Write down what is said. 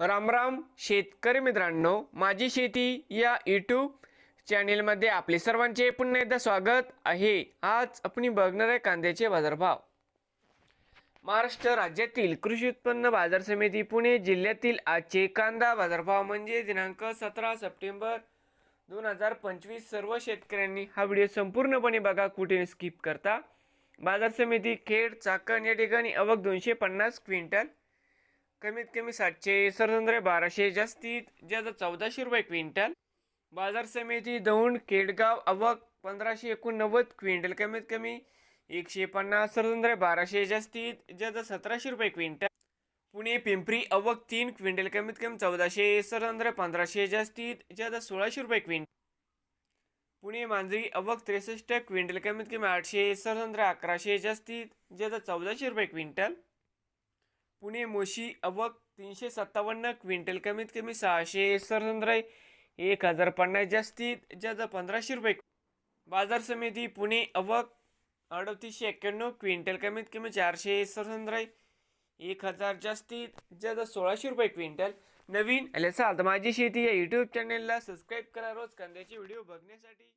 रामराम शेतकरी मित्रांनो. माझी शेती या यूट्यूब चॅनेलमध्ये आपले सर्वांचे पुन्हा एकदा स्वागत आहे. आज आपण बघणार आहे कांद्याचे बाजारभाव. महाराष्ट्र राज्यातील कृषी उत्पन्न बाजार समिती पुणे जिल्ह्यातील आजचे कांदा बाजारभाव म्हणजे दिनांक सतरा सप्टेंबर दोन हजार पंचवीस. सर्व शेतकऱ्यांनी हा व्हिडिओ संपूर्णपणे बघा कुठे स्किप करता. बाजार समिती खेड चाकण या ठिकाणी अवघ दोनशे पन्नास क्विंटल कमीत कमी सातशे सरसंद्रे बाराशे जास्तीत ज्याचा चौदाशे रुपये क्विंटल. बाजार समिती दौंड केडगाव अवक पंधराशे एकोणनव्वद क्विंटल. कमीत कमी एकशे पन्नास सरसंद्रे बाराशे जास्तीत ज्याचा सतराशे रुपये क्विंटल. पुणे पिंपरी अवक तीन क्विंटल. कमीत कमी चौदाशे सरसंद्रे पंधराशे जास्तीत ज्याचा सोळाशे रुपये क्विंटल. पुणे मांजरी अवक त्रेसष्ट क्विंटल. कमीत कमी आठशे सरसंद्रे अकराशे जास्तीत ज्याचा चौदाशे रुपये क्विंटल. पुणे मोशी अवक तीनशे सत्तावन्न क्विंटल कमीत कमी सहाशे सरसंद्रे एक हजार पन्नास जास्तीत जास्त पंधराशे रुपये. बाजार समिती पुणे अवक अडतीसशे एक्क्याण्णव क्विंटल कमीत कमी चारशे सरसंद्रे एक हजार जास्तीत जास्त सोळाशे रुपये क्विंटल. नवीन आले माझी शेती या यूट्यूब चॅनेलला सबस्क्राईब करा. रोज कांद्याचे व्हिडिओ बघण्यासाठी.